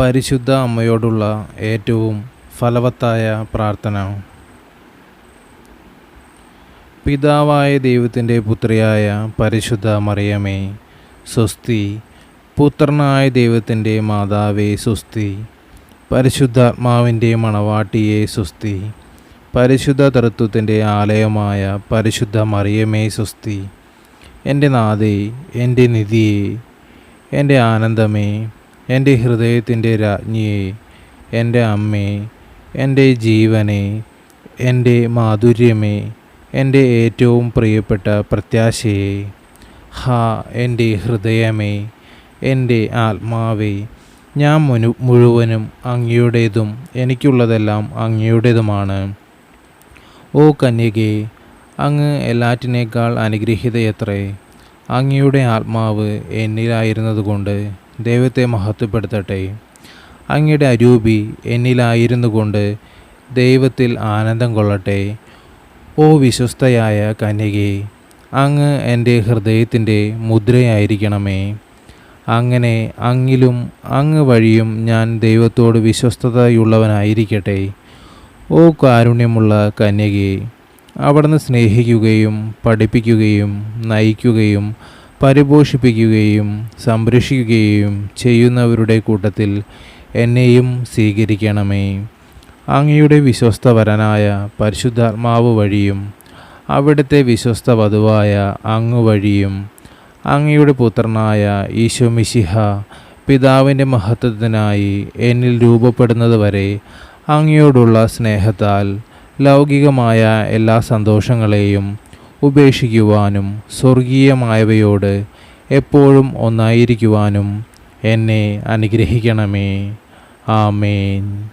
പരിശുദ്ധ അമ്മയോടുള്ള ഏറ്റവും ഫലവത്തായ പ്രാർത്ഥന. പിതാവായ ദൈവത്തിന്റെ പുത്രിയായ പരിശുദ്ധ മറിയമേ സ്വസ്തി. പുത്രനായ ദൈവത്തിന്റെ മാതാവേ സ്വസ്തി. പരിശുദ്ധാത്മാവിന്റെ മണവാട്ടിയെ സ്വസ്തി. പരിശുദ്ധ തൃത്വത്തിന്റെ ആലയമായ പരിശുദ്ധ മറിയമേ സ്വസ്തി. എന്റെ നാഥേ എന്റെ നിധിയെ എന്റെ ആനന്ദമേ എന്റെ ഹൃദയത്തിന്റെ രാജ്ഞിയെ എന്റെ അമ്മേ എന്റെ ജീവനെ എന്റെ മാധുര്യമേ എന്റെ ഏറ്റവും പ്രിയപ്പെട്ട പ്രത്യാശയെ. ഹാ എന്റെ ഹൃദയമേ എന്റെ ആത്മാവേ ഞാൻ മുനു മുഴുവനും അങ്ങയുടേതും എനിക്കുള്ളതെല്ലാം അങ്ങയുടേതുമാണ്. ഓ കന്യകെ അങ്ങ് എല്ലാറ്റിനേക്കാൾ അനുഗ്രഹീതയത്രേ. അങ്ങയുടെ ആത്മാവ് എന്നിലായിരുന്നതുകൊണ്ട് ദൈവത്തെ മഹത്വപ്പെടുത്തട്ടെ. അങ്ങയുടെ അരൂപി എന്നിലായിരുന്നു കൊണ്ട് ദൈവത്തിൽ ആനന്ദം കൊള്ളട്ടെ. ഓ വിശ്വസ്തയായ കന്യകെ അങ്ങ് എന്റെ ഹൃദയത്തിന്റെ മുദ്രയായിരിക്കണമേ. അങ്ങനെ അങ്ങിലും അങ്ങ് വഴിയും ഞാൻ ദൈവത്തോട് വിശ്വസ്തതയുള്ളവനായിരിക്കട്ടെ. ഓ കാരുണ്യമുള്ള കന്യകെ അവിടുന്ന് സ്നേഹിക്കുകയും പഠിപ്പിക്കുകയും നയിക്കുകയും പരിപോഷിപ്പിക്കുകയും സംരക്ഷിക്കുകയും ചെയ്യുന്നവരുടെ കൂട്ടത്തിൽ എന്നെയും സ്വീകരിക്കണമേ. അങ്ങയുടെ വിശ്വസ്തവരനായ പരിശുദ്ധാത്മാവ് വഴിയും അവിടുത്തെ വിശ്വസ്ത വധുവായ അങ്ങ് വഴിയും അങ്ങയുടെ പുത്രനായ ഈശോ മിശിഹ പിതാവിന്റെ മഹത്വത്തിനായി എന്നിൽ രൂപപ്പെടുന്നത് വരെ അങ്ങയോടുള്ള സ്നേഹത്താൽ ലൗകികമായ എല്ലാ സന്തോഷങ്ങളെയും ഉപേക്ഷിക്കുവാനും സ്വർഗീയമായവയോട് എപ്പോഴും ഒന്നായിരിക്കുവാനും എന്നെ അനുഗ്രഹിക്കണമേ. ആമേൻ.